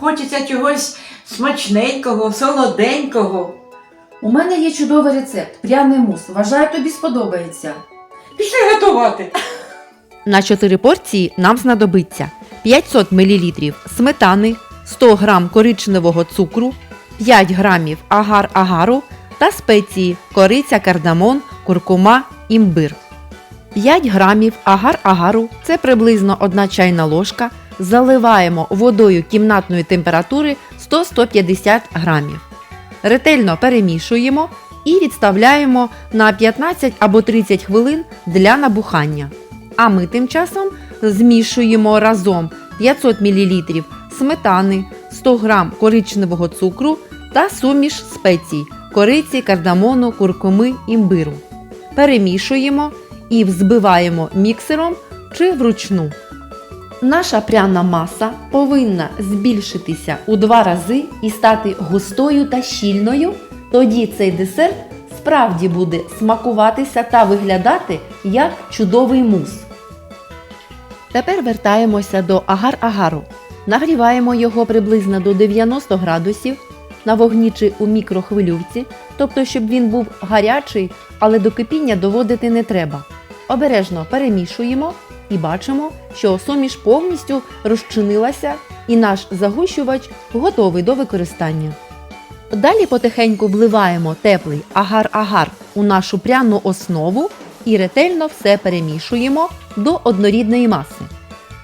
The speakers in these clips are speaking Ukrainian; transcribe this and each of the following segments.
хочеться чогось смачненького, солоденького. У мене є чудовий рецепт пряний мус. Вважаю, тобі сподобається. Пішли готувати. На 4 порції нам знадобиться 500 мл сметани, 100 г коричневого цукру, 5 г агар-агару та спеції кориця, кардамон, куркума, імбир. 5 грамів агар-агару це приблизно 1 чайна ложка. Заливаємо водою кімнатної температури 100-150 грамів. Ретельно перемішуємо і відставляємо на 15 або 30 хвилин для набухання. А ми тим часом змішуємо разом 500 мл сметани, 100 г коричневого цукру та суміш спецій кориці, кардамону, куркуми, імбиру. Перемішуємо і взбиваємо міксером чи вручну. Наша пряна маса повинна збільшитися у два рази і стати густою та щільною. Тоді цей десерт справді буде смакуватися та виглядати як чудовий мус. Тепер вертаємося до агар-агару. Нагріваємо його приблизно до 90 градусів на вогні чи у мікрохвилювці, тобто щоб він був гарячий, але до кипіння доводити не треба. Обережно перемішуємо і бачимо, що суміш повністю розчинилася і наш загущувач готовий до використання. Далі потихеньку вливаємо теплий агар-агар у нашу пряну основу і ретельно все перемішуємо до однорідної маси.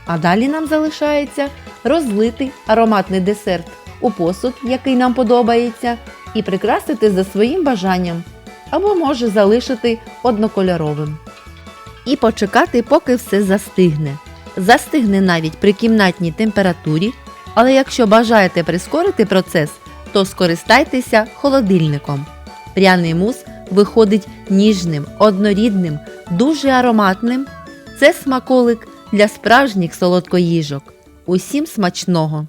А далі нам залишається розлити ароматний десерт у посуд, який нам подобається, і прикрасити за своїм бажанням, або може залишити однокольоровим. І почекати, поки все застигне. Застигне навіть при кімнатній температурі, але якщо бажаєте прискорити процес, то скористайтеся холодильником. Пряний мус виходить ніжним, однорідним, дуже ароматним. Це смаколик для справжніх солодкоїжок. Усім смачного!